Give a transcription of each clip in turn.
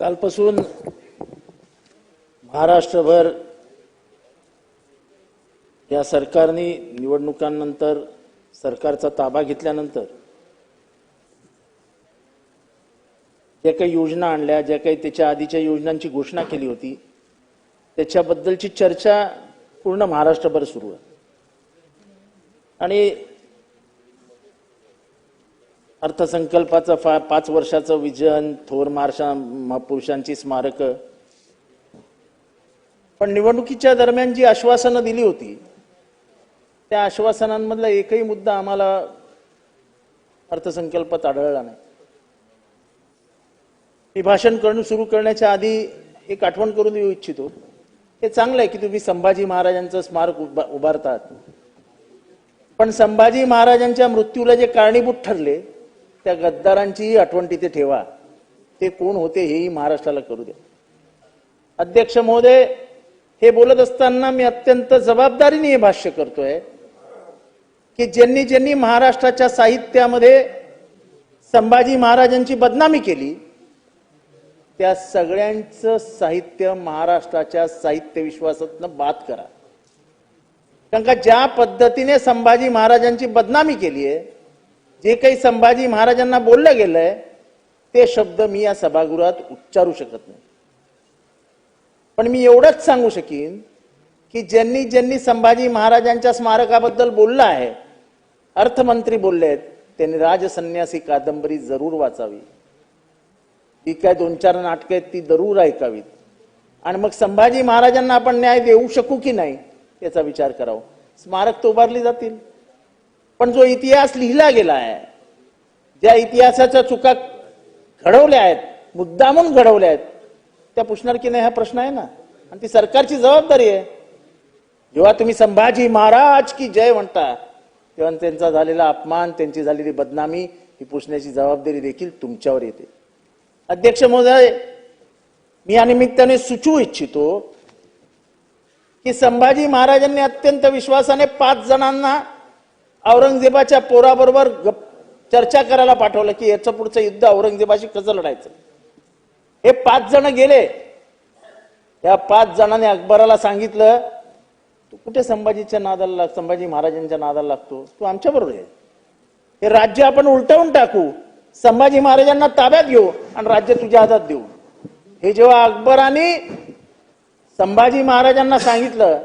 कालपासून महाराष्ट्रभर या सरकारने निवडणुकांनंतर सरकारचा ताबा घेतल्यानंतर ज्या काही योजना आणल्या ज्या काही त्याच्या आधीच्या योजनांची घोषणा केली होती त्याच्याबद्दलची चर्चा पूर्ण महाराष्ट्रभर सुरू आहे. आणि अर्थसंकल्पाचं फा पाच वर्षाचं विजन थोर मार्शा महापुरुषांची स्मारकं. पण निवडणुकीच्या दरम्यान जी आश्वासनं दिली होती त्या आश्वासनांमधला एकही मुद्दा आम्हाला अर्थसंकल्पात आढळला नाही. मी भाषण करणं सुरू करण्याच्या आधी एक आठवण करून देऊ इच्छितो. हे चांगलं आहे की तुम्ही संभाजी महाराजांचं स्मारक उभा उभारतात. पण संभाजी महाराजांच्या मृत्यूला जे कारणीभूत ठरले त्या गद्दारांचीही आठवण तिथे ठेवा. ते कोण होते हेही महाराष्ट्राला करू द्या. अध्यक्ष महोदय हे बोलत असताना मी अत्यंत जबाबदारीने हे भाष्य करतोय की ज्यांनी ज्यांनी महाराष्ट्राच्या साहित्यामध्ये संभाजी महाराजांची बदनामी केली त्या सगळ्यांचं साहित्य महाराष्ट्राच्या साहित्य विश्वासातनं बाद करा. कारण का ज्या पद्धतीने संभाजी महाराजांची बदनामी केली आहे जे काही संभाजी महाराजांना बोललं गेलंय ते शब्द मी या सभागृहात उच्चारू शकत नाही. पण मी एवढंच सांगू शकीन की ज्यांनी ज्यांनी संभाजी महाराजांच्या स्मारकाबद्दल बोललं आहे अर्थमंत्री बोलले आहेत त्यांनी राजसन्यासी कादंबरी जरूर वाचावी. ती काय दोन चार नाटकं आहेत ती जरूर ऐकावीत. आणि मग संभाजी महाराजांना आपण न्याय देऊ शकू की नाही याचा विचार करावा. स्मारक तर उभारली जातील. पण जो इतिहास लिहिला गेला आहे ज्या इतिहासाच्या चुका घडवल्या आहेत मुद्दामून घडवल्या आहेत त्या पुसणार की नाही हा प्रश्न आहे ना? आणि ती सरकारची जबाबदारी आहे. जेव्हा तुम्ही संभाजी महाराज की जय म्हणता तेव्हा त्यांचा झालेला अपमान त्यांची झालेली बदनामी ही पुसण्याची जबाबदारी देखील तुमच्यावर येते. अध्यक्ष महोदय मी या निमित्ताने सुचवू इच्छितो की संभाजी महाराजांनी अत्यंत विश्वासाने पाच जणांना औरंगजेबाच्या पोराबरोबर गप- चर्चा करायला पाठवलं की याचं पुढचं युद्ध औरंगजेबाशी कसं लढायचं? हे पाच जण गेले. या पाच जणांनी अकबराला सांगितलं तू कुठे संभाजीच्या नादाला लाग संभाजी महाराजांच्या नादाला लागतो? तू आमच्या बरोबर आहे हे राज्य आपण उलटवून टाकू. संभाजी महाराजांना ताब्यात घेऊ आणि राज्य तुझ्या हातात देऊ. हे जेव्हा अकबराने संभाजी महाराजांना सांगितलं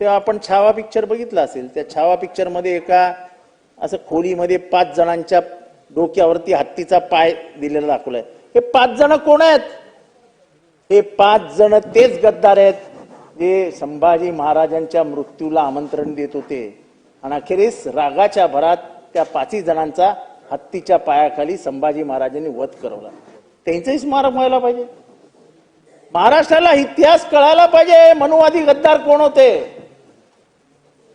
तेव्हा आपण छावा पिक्चर बघितला असेल त्या छावा पिक्चरमध्ये एका असं खोलीमध्ये पाच जणांच्या डोक्यावरती हत्तीचा पाय दिलेला दाखवलाय. हे पाच जण कोण आहेत? हे पाच जण तेच गद्दार आहेत जे संभाजी महाराजांच्या मृत्यूला आमंत्रण देत होते. आणि अखेरीस रागाच्या भरात त्या पाचही जणांचा हत्तीच्या पायाखाली संभाजी महाराजांनी वध करवला. त्यांचंही स्मारक व्हायला पाहिजे. महाराष्ट्राला इतिहास कळायला पाहिजे मनुवादी गद्दार कोण होते?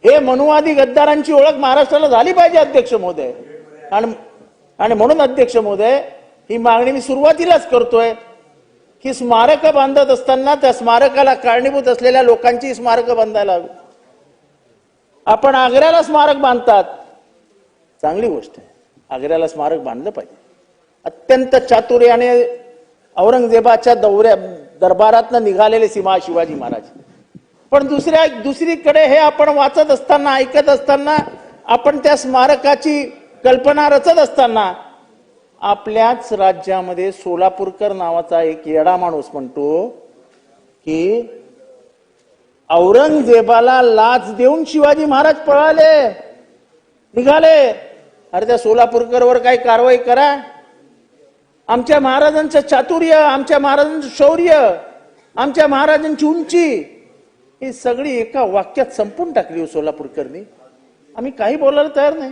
हे मनुवादी गद्दारांची ओळख महाराष्ट्राला झाली पाहिजे अध्यक्ष महोदय आणि आणि म्हणून अध्यक्ष महोदय ही मागणी मी सुरुवातीलाच करतोय की स्मारक बांधत असताना त्या स्मारकाला कारणीभूत असलेल्या लोकांची स्मारकं बांधायला हवी. आपण आग्र्याला स्मारक बांधतात. चांगली गोष्ट आहे. आग्र्याला स्मारक बांधलं पाहिजे. अत्यंत चातुर्याने औरंगजेबाच्या दौऱ्या दरबारातनं निघालेले सीमा शिवाजी महाराज. पण दुसऱ्या दुसरीकडे हे आपण वाचत असताना ऐकत असताना आपण त्या स्मारकाची कल्पना रचत असताना आपल्याच राज्यामध्ये सोलापूरकर नावाचा एक येडा माणूस म्हणतो की औरंगजेबाला लाच देऊन शिवाजी महाराज पळाले. निघाले. अरे त्या सोलापूरकरवर काही कारवाई करा. आमच्या महाराजांचं चातुर्य आमच्या महाराजांचं शौर्य आमच्या महाराजांची उंची ही सगळी एका वाक्यात संपून टाकली हो सोलापूरकरनी. आम्ही काही बोलायला तयार नाही.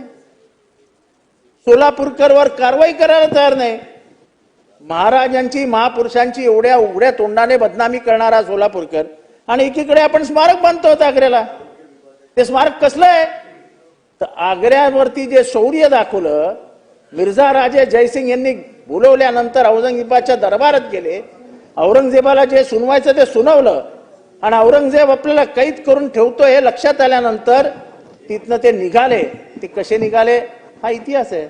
सोलापूरकरवर कारवाई करायला तयार नाही. महाराजांची महापुरुषांची एवढ्या उघड्या तोंडाने बदनामी करणारा सोलापूरकर आणि एकीकडे आपण स्मारक बांधतो आग्र्याला. ते स्मारक कसलं आहे? तर आग्र्यावरती जे शौर्य दाखवलं मिर्झा राजे जयसिंग यांनी बोलवल्यानंतर औरंगजेबाच्या दरबारात गेले. औरंगजेबाला जे सुनवायचं ते सुनावलं. आणि औरंगजेब आपल्याला कैद करून ठेवतो हे लक्षात आल्यानंतर तिथनं ते निघाले. ते कसे निघाले? हा इतिहास आहे.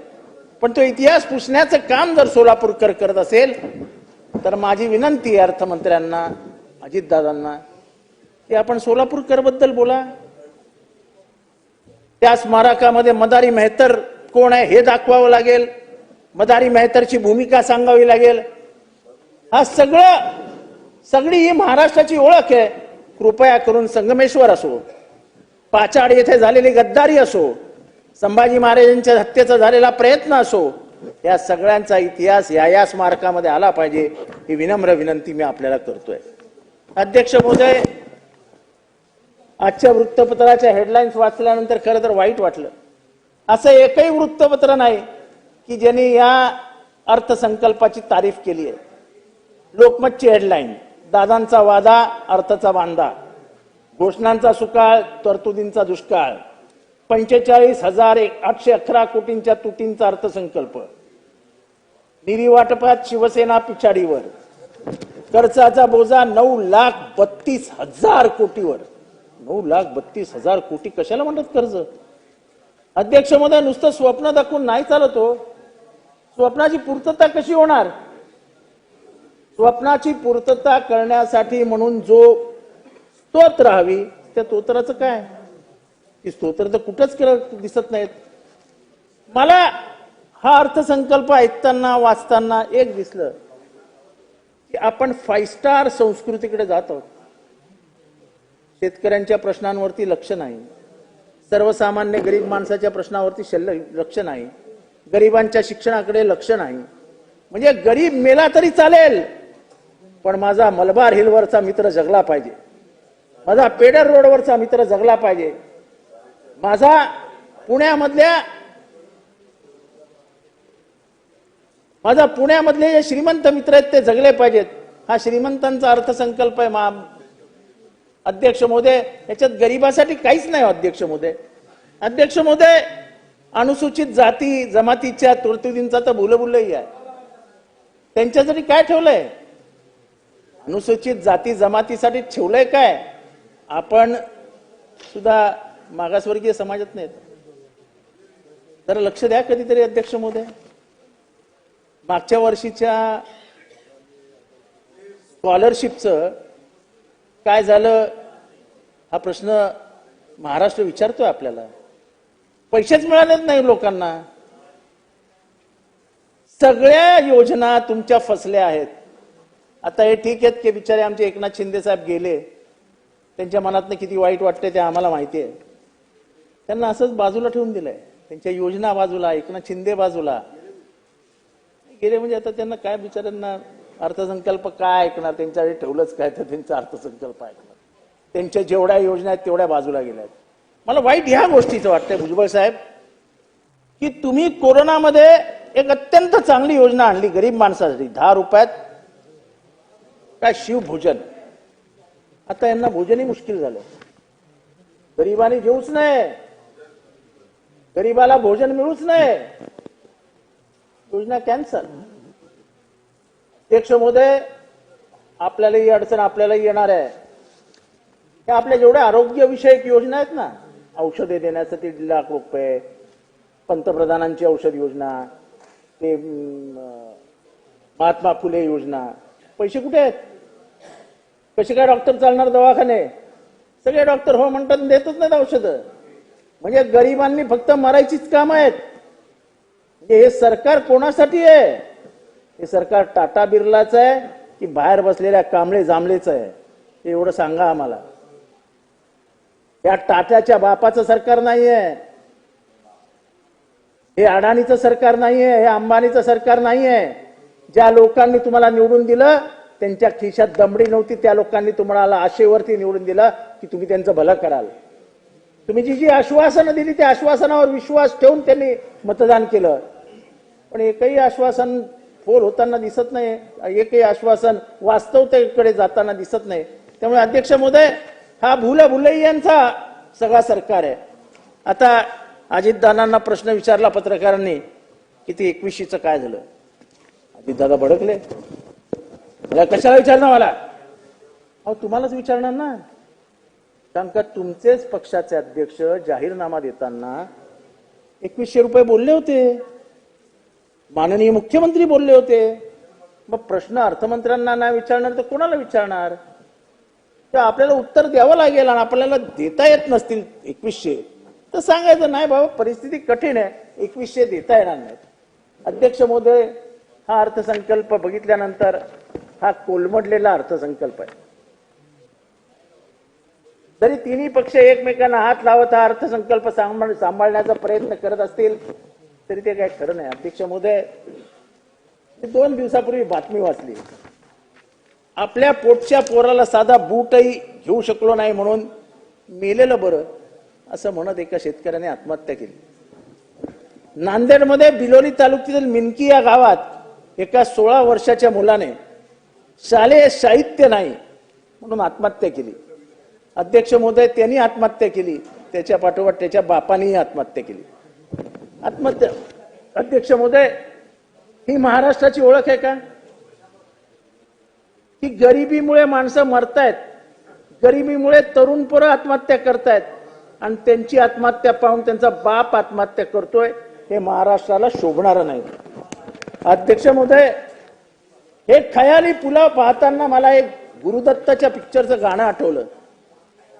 पण तो इतिहास पुसण्याचं काम जर सोलापूरकर करत असेल तर माझी विनंती आहे अर्थमंत्र्यांना अजितदादांना की आपण सोलापूरकरबद्दल बोला. त्या स्मारकामध्ये मदारी मेहतर कोण आहे हे दाखवावं लागेल. मदारी मेहतरची भूमिका सांगावी लागेल. हा सगळं सगळी ही महाराष्ट्राची ओळख आहे. कृपया करून संगमेश्वर असो पाचाड येथे झालेली गद्दारी असो संभाजी महाराजांच्या हत्येचा झालेला प्रयत्न असो या सगळ्यांचा इतिहास या या स्मारकामध्ये आला पाहिजे ही विनम्र विनंती मी आपल्याला करतोय. अध्यक्ष महोदय आजच्या वृत्तपत्राच्या हेडलाईन्स वाचल्यानंतर खरं तर वाईट वाटलं. असं एकही वृत्तपत्र नाही की ज्यांनी या अर्थसंकल्पाची तारीफ केली आहे. लोकमतची हेडलाईन दादांचा वादा अर्थाचा बांधा घोषणांचा सुकाळ तरतुदींचा दुष्काळ. पंचेचाळीस हजार एक- आठशे अकरा कोटींच्या तुटींचा अर्थसंकल्प. निधी वाटपात शिवसेना पिछाडीवर. खर्चाचा बोजा नऊ लाख बत्तीस हजार कोटीवर. नऊ लाख बत्तीस हजार कोटी कशाला म्हणतात कर्ज? अध्यक्ष महोदय नुसतं स्वप्न दाखवून नाही चालत हो. स्वप्नाची पूर्तता कशी होणार? स्वप्नाची पूर्तता करण्यासाठी म्हणून जो स्तोत्र हवी त्या स्तोत्राचं काय? ती स्तोत्र तर कुठंच केलं दिसत नाहीत. मला हा अर्थसंकल्प ऐकताना वाचताना एक दिसलं की आपण फाय स्टार संस्कृतीकडे जात आहोत. शेतकऱ्यांच्या प्रश्नांवरती लक्ष नाही. सर्वसामान्य गरीब माणसाच्या प्रश्नावरती शल्य लक्ष नाही. गरिबांच्या शिक्षणाकडे लक्ष नाही. म्हणजे गरीब मेला तरी चालेल. पण माझा मलबार हिलवरचा मित्र जगला पाहिजे. माझा पेडर रोडवरचा मित्र जगला पाहिजे. माझा पुण्यामधल्या माझा पुण्यामधले जे श्रीमंत मित्र आहेत ते जगले पाहिजेत. हा श्रीमंतांचा अर्थसंकल्प आहे मा अध्यक्ष मोदे याच्यात गरिबासाठी काहीच नाही हो, अध्यक्ष मोदे अध्यक्ष महोदय अनुसूचित जाती जमातीच्या तरतुदींचा तर बुलबुलही आहे. त्यांच्यासाठी काय ठेवलंय? अनुसूचित जाती जमातीसाठी ठेवलंय काय? आपण सुद्धा मागासवर्गीय समाजात नाहीत. तर लक्ष द्या कधीतरी अध्यक्ष महोदय. मागच्या वर्षीच्या स्कॉलरशिपचं काय झालं? हा प्रश्न महाराष्ट्र विचारतोय आपल्याला. पैसेच मिळालेच नाही लोकांना. सगळ्या योजना तुमच्या फसल्या आहेत. आता हे ठीक आहेत की बिचारे आमचे एकनाथ शिंदे साहेब गेले. त्यांच्या मनातनं किती वाईट वाटते ते आम्हाला माहिती आहे त्यांना असंच बाजूला ठेवून दिलंय. त्यांच्या योजना बाजूला एकनाथ शिंदे बाजूला. गेले म्हणजे आता त्यांना काय बिचाऱ्यांना अर्थसंकल्प काय ऐकणार? त्यांच्याकडे ठेवलंच काय तर त्यांचा अर्थसंकल्प ऐकणार? त्यांच्या जेवढ्या योजना आहेत तेवढ्या बाजूला गेल्या आहेत. मला वाईट ह्या गोष्टीचं वाटतंय भुजबळ साहेब की तुम्ही कोरोनामध्ये एक अत्यंत चांगली योजना आणली गरीब माणसासाठी. दहा रुपयात काय शिवभोजन आता यांना भोजनही मुश्किल झालं. गरीबाने जेऊच नाही गरीबाला भोजन मिळूच नाही योजना कॅन्सल. अध्यक्ष मोदय आपल्याला ही अडचण आपल्याला येणार आहे. त्या आपल्या जेवढ्या आरोग्यविषयक योजना आहेत ना औषधे देण्यासाठी दीड लाख रुपये पंतप्रधानांची औषध योजना ते महात्मा फुले योजना पैसे कुठे आहेत? कसे काय डॉक्टर चालणार दवाखाने? सगळे डॉक्टर हो म्हणतात देतच नाहीत औषधं. म्हणजे गरिबांनी फक्त मरायचीच काम आहेत. म्हणजे हे सरकार कोणासाठी आहे? हे सरकार टाटा बिर्लाचं आहे की बाहेर बसलेल्या कांबळे जांभळेचं आहे? हे एवढं सांगा आम्हाला. या टाटाच्या बापाचं सरकार नाहीये. हे अडाणीचं सरकार नाहीये हे अंबानीचं सरकार नाहीये. ज्या लोकांनी तुम्हाला निवडून दिलं त्यांच्या खिशात दमडी नव्हती त्या लोकांनी तुम्हाला आशेवरती निवडून दिलं की तुम्ही त्यांचं भलं कराल. तुम्ही जी जी आश्वासनं दिली त्या आश्वासनावर विश्वास ठेवून त्यांनी मतदान केलं. पण एकही आश्वासन फोल होताना दिसत नाही एकही आश्वासन वास्तवतेकडे जाताना दिसत नाही. त्यामुळे अध्यक्ष महोदय हा भुल यांचा सगळा सरकार आहे. आता अजितदानांना प्रश्न विचारला पत्रकारांनी की ते एकविशीचं काय झालं? अजितदादा भडकले. मला कशाला विचारणार मला? अहो तुम्हालाच विचारणार ना. कारण का तुमचेच पक्षाचे अध्यक्ष जाहीरनामा देताना एकवीसशे रुपये बोलले होते. माननीय मुख्यमंत्री बोलले होते. मग प्रश्न अर्थमंत्र्यांना नाही विचारणार तर कोणाला विचारणार? तर आपल्याला उत्तर द्यावं लागेल आणि आपल्याला देता येत नसतील एकवीसशे. तर सांगायचं नाही बाबा परिस्थिती कठीण आहे. एकवीसशे देता येणार नाहीत. अध्यक्ष महोदय हा अर्थसंकल्प बघितल्यानंतर हा कोलमडलेला अर्थसंकल्प आहे. जरी तिन्ही पक्ष एकमेकांना हात लावत हा अर्थसंकल्प सांभाळ सांभाळण्याचा प्रयत्न करत असतील तरी ते काय खरं नाही. अध्यक्ष मोदय दोन दिवसापूर्वी बातमी वाचली. आपल्या पोटच्या पोराला साधा बूटही घेऊ शकलो नाही म्हणून मेलेलं बरं असं म्हणत एका शेतकऱ्याने आत्महत्या केली. नांदेडमध्ये बिलोली तालुक्यातील मिनकी या गावात एका सोळा वर्षाच्या मुलाने शालेय साहित्य नाही म्हणून आत्महत्या केली. अध्यक्ष महोदय त्यांनी आत्महत्या केली. त्याच्या पाठोपाठ त्याच्या बापानेही आत्महत्या केली. आत्महत्या अध्यक्ष महोदय ही महाराष्ट्राची ओळख आहे का? की गरिबीमुळे माणसं मरतायत. गरिबीमुळे तरुण पोरं आत्महत्या करतायत. आणि त्यांची आत्महत्या पाहून त्यांचा बाप आत्महत्या करतोय हे महाराष्ट्राला शोभणारं नाही. अध्यक्ष महोदय, हे खयाली पुलाव पाहताना मला एक गुरुदत्ताच्या पिक्चरचं गाणं आठवलं.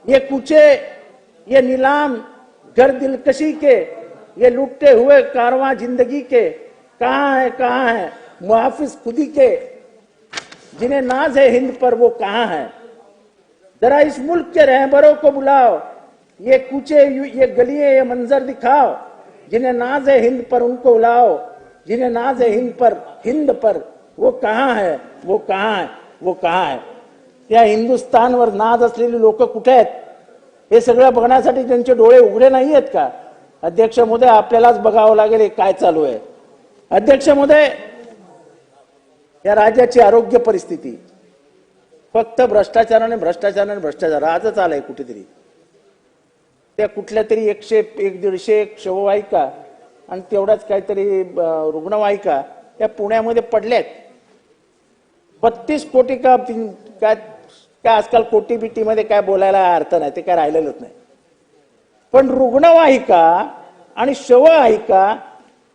ये कुचे, ये नीलाम, घर दिलकशी के, ये लुटते हुए कारवां ज़िंदगी के, कहाँ है कहाँ है, मुहाफिज खुदी के, जिन्हें नाज है हिंद पर वो कहाँ है? जरा इस मुल्क के रहबरों को बुलाओ, ये कुचे, ये गलियाँ, ये मंजर दिखाओ, जिन्हें नाज है हिंद पर उनको बुलाओ जिन्हें नाज है हिंद पर हिंद पर वो कहाँ है वो कहाँ है वो कहाँ है? त्या हिंदुस्थानवर नाज असलेली लोक कुठे आहेत? हे सगळं बघण्यासाठी त्यांचे डोळे उघडे नाही आहेत का? अध्यक्ष महोदय आपल्यालाच बघावं लागेल हे काय चालू आहे. अध्यक्ष महोदय या राज्याची आरोग्य परिस्थिती. फक्त भ्रष्टाचाराने भ्रष्टाचाराने भ्रष्टाचार आजच आलाय कुठेतरी. त्या कुठल्या तरी एकशे एक दीडशे एक शववाहिका आणि तेवढ्याच काहीतरी रुग्णवाहिका त्या पुण्यामध्ये पडल्यात. बत्तीस कोटी का काय काय आजकाल कोटी बिटीमध्ये काय बोलायला अर्थ नाही ते काय राहिलेलंच नाही. पण रुग्णवाहिका आणि शववाहिका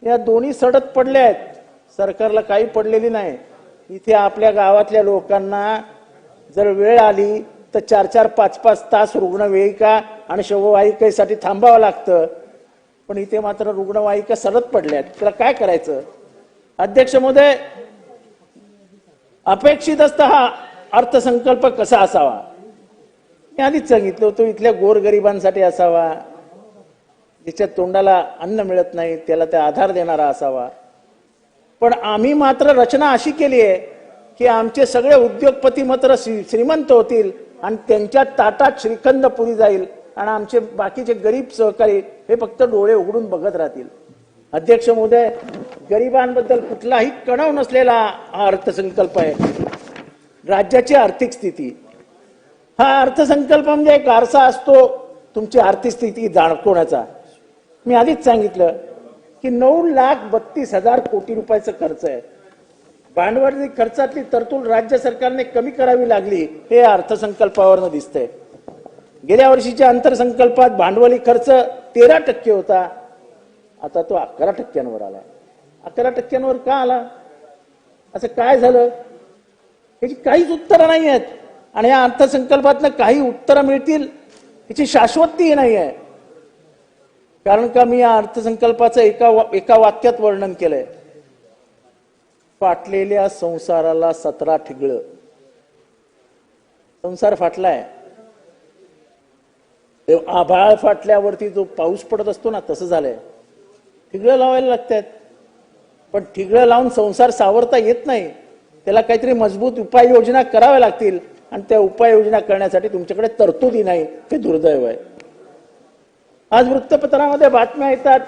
या दोन्ही सडत पडल्या आहेत सरकारला काही पडलेली नाही. इथे आपल्या गावातल्या लोकांना जर वेळ आली तर चार चार पाच पाच तास रुग्णवाहिका आणि शववाहिकेसाठी थांबावं लागतं. पण इथे मात्र रुग्णवाहिका सरत पडल्या आहेत त्याला काय करायचं? अध्यक्ष महोदय अपेक्षित असता हा अर्थसंकल्प कसा असावा? मी आधीच सांगितलं होतो इथल्या गोरगरिबांसाठी असावा. ज्याच्या तोंडाला अन्न मिळत नाही त्याला त्या आधार देणारा असावा. पण आम्ही मात्र रचना अशी केली आहे की आमचे सगळे उद्योगपती मात्र श्री- श्रीमंत होतील आणि त्यांच्या ताटात श्रीखंड पुरी जाईल. आणि आमचे बाकीचे गरीब सहकारी हे फक्त डोळे उघडून बघत राहतील. अध्यक्ष महोदय गरिबांबद्दल कुठलाही कणव नसलेला हा अर्थसंकल्प आहे. राज्याची आर्थिक स्थिती. हा अर्थसंकल्प म्हणजे एक आरसा असतो तुमची आर्थिक स्थिती दाखवण्याचा मी आधीच सांगितलं की नऊ लाख बत्तीस हजार कोटी रुपयाचा खर्च आहे. भांडवली खर्चातली तरतूद राज्य सरकारने कमी करावी लागली हे अर्थसंकल्पावरनं दिसतंय. गेल्या वर्षीच्या अंतरसंकल्पात भांडवली खर्च तेरा टक्के होता. आता तो अकरा टक्क्यांवर आला. अकरा टक्क्यांवर का आला? असं काय झालं? ह्याची काहीच उत्तरं नाही आहेत. आणि या अर्थसंकल्पातनं काही उत्तरं मिळतील याची शाश्वती नाही आहे. कारण का मी या अर्थसंकल्पाचं एका वा- एका वाक्यात वर्णन केलंय. फाटलेल्या संसाराला सतरा ठिगळ. संसार फाटलाय. आभाळ फाटल्यावरती जो पाऊस पडत असतो ना तसं झालंय. ठिगळं लावायला लागतात. पण ठिगळं लावून संसार सावरता येत नाही. त्याला काहीतरी मजबूत उपाययोजना कराव्या लागतील आणि त्या उपाययोजना करण्यासाठी तुमच्याकडे तरतुदी नाही हे दुर्दैव आहे. आज वृत्तपत्रामध्ये बातम्या येतात.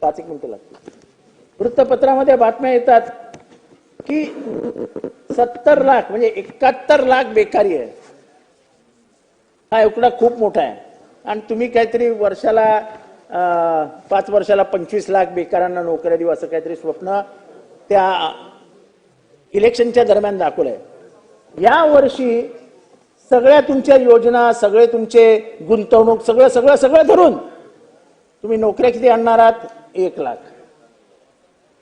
पाच एक मिनिटं लागतील. वृत्तपत्रामध्ये बातम्या येतात की सत्तर लाख म्हणजे एकाहत्तर लाख बेकारी आहे. हा एवढा खूप मोठा आहे. आणि तुम्ही काहीतरी वर्षाला पाच वर्षाला पंचवीस लाख बेकारांना नोकऱ्या देऊ असं काहीतरी स्वप्न त्या इलेक्शनच्या दरम्यान दाखवलंय. या वर्षी सगळ्या तुमच्या योजना सगळे तुमचे गुंतवणूक सगळं सगळं सगळं धरून तुम्ही नोकऱ्या किती आणणार आहात? एक लाख.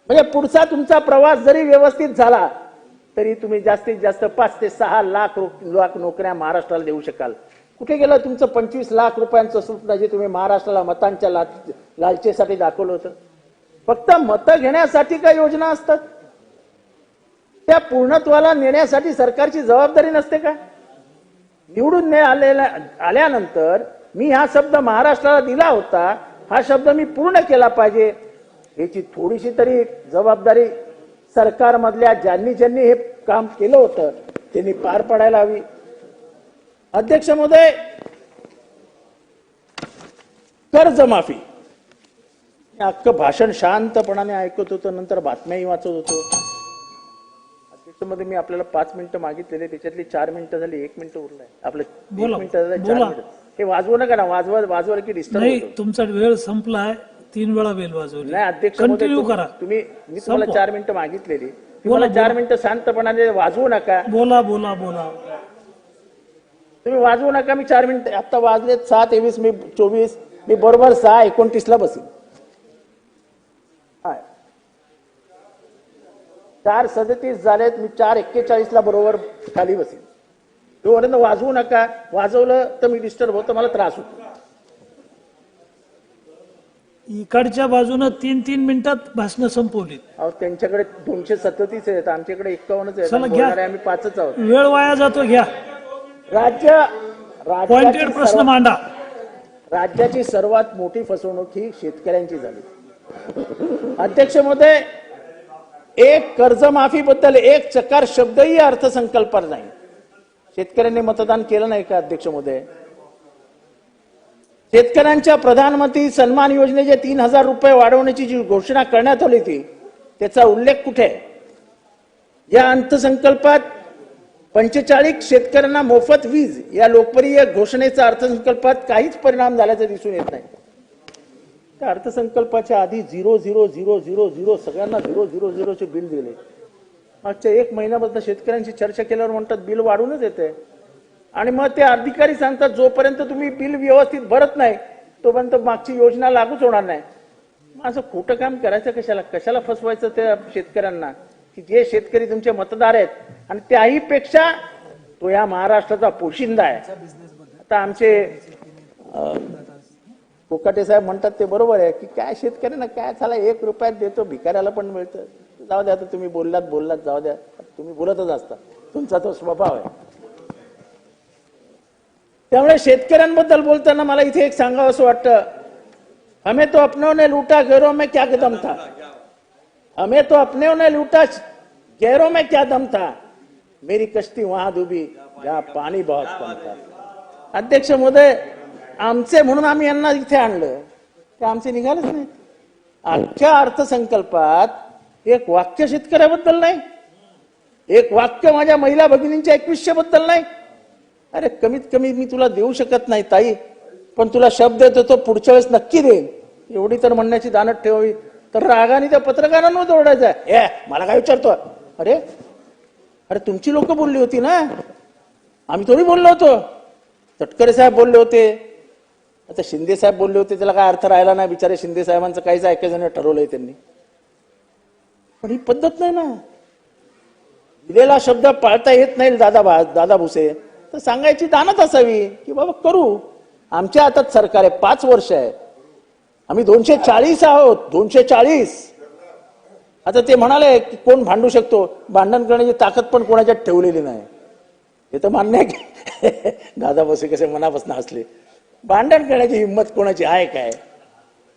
म्हणजे पुढचा तुमचा प्रवास जरी व्यवस्थित झाला तरी तुम्ही जास्तीत जास्त पाच ते सहा लाख लाख नोकऱ्या महाराष्ट्राला देऊ शकाल. कुठे गेलं तुमचं पंचवीस लाख रुपयांचं स्वप्न जे तुम्ही महाराष्ट्राला मतांच्या ला- लालचेसाठी दाखवलं होतं. फक्त मतं घेण्यासाठी काय योजना असतात? त्या पूर्णत्वाला नेण्यासाठी सरकारची जबाबदारी नसते का? निवडून ने आलेल्या आल्यानंतर मी हा शब्द महाराष्ट्राला दिला होता हा शब्द मी पूर्ण केला पाहिजे. याची थोडीशी तरी जबाबदारी सरकारमधल्या ज्यांनी ज्यांनी हे काम केलं होतं त्यांनी पार पाडायला हवी. अध्यक्ष महोदय कर्जमाफी. मी अख्खं भाषण शांतपणाने ऐकत होतो नंतर बातम्याही वाचत होतो. अध्यक्षमध्ये मी आपल्याला पाच मिनिटं मागितलेले त्याच्यातली चार मिनिटं झाली एक मिनिटं उरलाय आपलं मिनिटं झालं चार बोला. मिनिटं. हे वाजवू नका ना वाजवा वाजवा की डिस्टर्ब तुमचा वेळ संपलाय तीन वेळा बेल वाजवली. नाही अध्यक्ष कंटिन्यू करा. तुम्ही मी तुम्हाला. चार मिनिटं मागितलेली. बोला, तुम्हाला चार. मिनिटं शांतपणाने वाजवू नका. बोला बोला बोला. तुम्ही वाजवू नका मी चार मिनिटं आता वाजलेत सहा तेवीस मी चोवीस मी बरोबर सहा एकोणतीसला बसीन. चार सदतीस झालेत मी चार एक्केचाळीसला बरोबर खाली बसीन. तोपर्यंत वाजवू नका वाजवलं तर मी डिस्टर्ब होतं मला त्रास होतो. इकडच्या बाजूनं तीन तीन मिनिटात भाषण संपवली. अहो त्यांच्याकडे दोनशे सदतीस आहेत आमच्याकडे एक्कावन्नच आहेत आम्ही पाचच आहोत. वेळ वाया जातो घ्या. राज्य पॉइंटेड प्रश्न सर्वात- मांडा. राज्याची सर्वात मोठी फसवणूक ही शेतकऱ्यांची झाली. अध्यक्ष महोदय एक कर्जमाफीबद्दल एक चकार शब्दही अर्थसंकल्पात नाही. शेतकऱ्यांनी मतदान केलं नाही का अध्यक्ष महोदय? शेतकऱ्यांच्या प्रधानमंत्री सन्मान योजनेचे तीन हजार रुपये वाढवण्याची जी घोषणा करण्यात आली होती त्याचा उल्लेख कुठे? या अर्थसंकल्पात पंचेचाळीस शेतकऱ्यांना मोफत वीज या लोकप्रिय घोषणेचा अर्थसंकल्पात काहीच परिणाम झाल्याचं दिसून येत नाही. त्या अर्थसंकल्पाच्या आधी zero zero zero zero zero सगळ्यांना झिरो झिरो झिरोचे बिल दिले. मागच्या एक महिन्यापासून शेतकऱ्यांशी चर्चा केल्यावर म्हणतात बिल वाढूनच येते आणि मग ते अधिकारी सांगतात जोपर्यंत तुम्ही बिल व्यवस्थित भरत नाही तोपर्यंत मागची योजना लागूच होणार नाही. असं खोटं काम करायचं कशाला? कशाला फसवायचं त्या शेतकऱ्यांना? की जे शेतकरी तुमचे मतदार आहेत आणि त्याही पेक्षा तो या महाराष्ट्राचा पोशिंदा आहे. आता आमचे कोकाटे साहेब म्हणतात ते बरोबर आहे की काय शेतकऱ्यांना काय झाला? एक रुपयात देतो भिकाऱ्याला पण मिळतं. जाऊ द्या आता तुम्ही बोललात बोललात जाऊ द्या. तुम्ही बोलतच असता. तुमचा तो स्वभाव आहे. त्यामुळे शेतकऱ्यांबद्दल बोलताना मला इथे एक सांगावं असं वाटतं. हमें तो अपनों ने लूटा गैरों में क्या कदम था? हमें तो अपने ने लूटा गैरों में क्या दम था? मेरी कश्ती वहां डुबी जहां पाणी बहुत कम था। अध्यक्ष महोदय आमचे म्हणून आम्ही यांना इथे आणलं। ते आमचे निघालेच नाही अख्ख्या अर्थसंकल्पात एक वाक्य शेतकऱ्याबद्दल नाही. एक वाक्य माझ्या महिला भगिनींच्या एकवीसशे बद्दल नाही. अरे कमीत कमी मी तुला देऊ शकत नाही ताई. पण तुला शब्द देतो तो पुढच्या वेळेस नक्की देईन. एवढी तर म्हणण्याची दानत ठेवावी. तर रागाने त्या पत्रकारांवर ओरडायचं ए मला काय विचारतो? अरे अरे तुमची लोक बोलली होती ना? आम्ही थोडी बोललो होतो. तटकरे साहेब बोलले होते. आता शिंदे साहेब बोलले होते त्याला काय अर्थ राहिला नाही. बिचारे शिंदे साहेबांचं काहीच ऐकायचं ठरवलंय त्यांनी. पण ही पद्धत नाही ना. दिलेला शब्द पाळता येत नाही दादा भा दादा भुसे. तर सांगायची दानच असावी की बाबा करू. आमच्या हातात सरकार आहे पाच वर्ष आहे. आम्ही दोनशे चाळीस आहोत दोनशे चाळीस आता ते म्हणाले की कोण भांडू शकतो? भांडण करण्याची ताकद पण कोणाच्यात ठेवलेली नाही. हे तर मान्य आहे. की दादा बसे कसे मनापासून हसले. भांडण करण्याची हिंमत कोणाची आहे काय?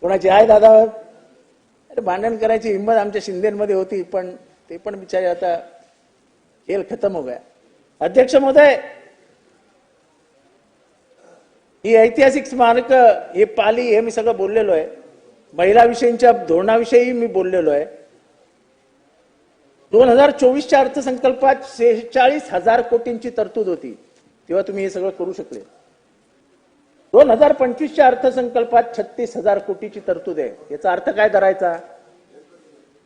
कोणाची आहे दादा? अरे भांडण करायची हिंमत आमच्या शिंदेमध्ये होती पण ते पण बिचारे आता खेळ खतम हो गया. अध्यक्ष महोदय ही ऐतिहासिक स्मारक हे पाली हे मी सगळं बोललेलो आहे. महिलाविषयीच्या धोरणाविषयी मी बोललेलो आहे. दोन हजार चोवीसच्या अर्थसंकल्पात शेहेचाळीस हजार कोटींची तरतूद होती. तेव्हा तुम्ही हे सगळं करू शकले. दोन हजार पंचवीसच्या अर्थसंकल्पात छत्तीस हजार कोटीची तरतूद आहे. याचा अर्थ काय धरायचा?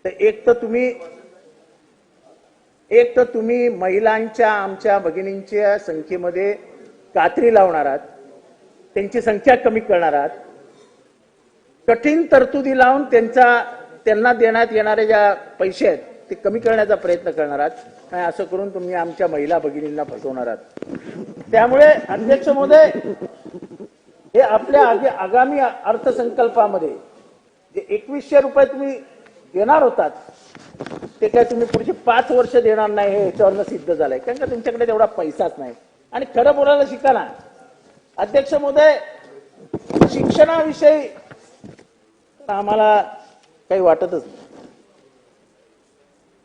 तर एक तर तुम्ही एक तर तुम्ही महिलांच्या आमच्या भगिनींच्या संख्येमध्ये कात्री लावणार आहात. त्यांची संख्या कमी करणार आहात. कठीण तरतुदी लावून त्यांचा त्यांना देण्यात येणारे ज्या पैसे आहेत ते कमी करण्याचा प्रयत्न करणार आहात. आणि असं करून तुम्ही आमच्या महिला भगिनींना फसवणार आहात. त्यामुळे अध्यक्ष महोदय हे आपल्या आगामी अर्थसंकल्पामध्ये जे एकवीसशे रुपये तुम्ही देणार होतात ते काय तुम्ही पुढचे पाच वर्ष देणार नाही हे याच्यावरनं सिद्ध झालंय. कारण का तुमच्याकडे तेवढा पैसाच नाही. आणि खरं बोलायला शिका ना. अध्यक्ष महोदय शिक्षणाविषयी आम्हाला काही वाटतच नाही.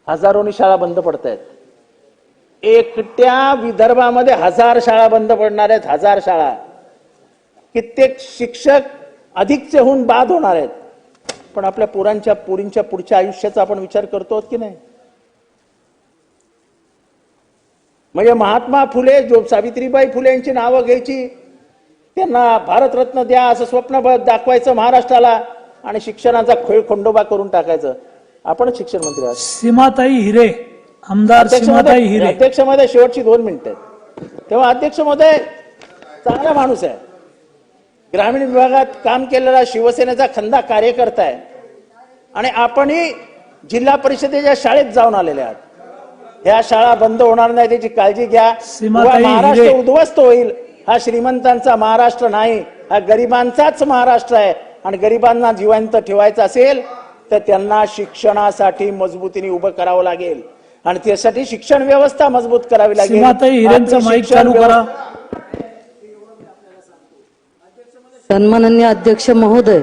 हजारोनी शाळा बंद पडत आहेत एकट्या विदर्भामध्ये हजार शाळा बंद पडणार आहेत हजार शाळा. कित्येक शिक्षक अधिकचे होऊन बाद होणार आहेत. पण आपल्या पोरांच्या पोरींच्या पुढच्या आयुष्याचा आपण विचार करतो की नाही? म्हणजे महात्मा फुले जो सावित्रीबाई फुले यांची नावं घ्यायची त्यांना भारतरत्न द्या असं स्वप्न दाखवायचं महाराष्ट्राला आणि शिक्षणाचा खेळ खंडोबा करून टाकायचं. आपणच शिक्षण मंत्री आहात. सीमाताई हिरे आमदार सीमाताई हिरे. अध्यक्ष महोदय शेवटची दोन मिनिटं आहेत. तेव्हा अध्यक्ष महोदय चांगला माणूस आहे. ग्रामीण विभागात काम केलेला शिवसेनेचा खंदा कार्यकर्ता आहे. आणि आपणही जिल्हा परिषदेच्या शाळेत जाऊन आलेले आहात. ह्या शाळा बंद होणार नाही त्याची काळजी घ्या. महाराष्ट्र हिरे. उद्ध्वस्त होईल. हा श्रीमंतांचा महाराष्ट्र नाही हा गरिबांचाच महाराष्ट्र आहे. आणि गरिबांना जिवंत ठेवायचं असेल तर त्यांना शिक्षणासाठी मजबूतीने उभं करावं लागेल. आणि त्यासाठी शिक्षण व्यवस्था मजबूत करावी लागेल. सन्माननीय अध्यक्ष महोदय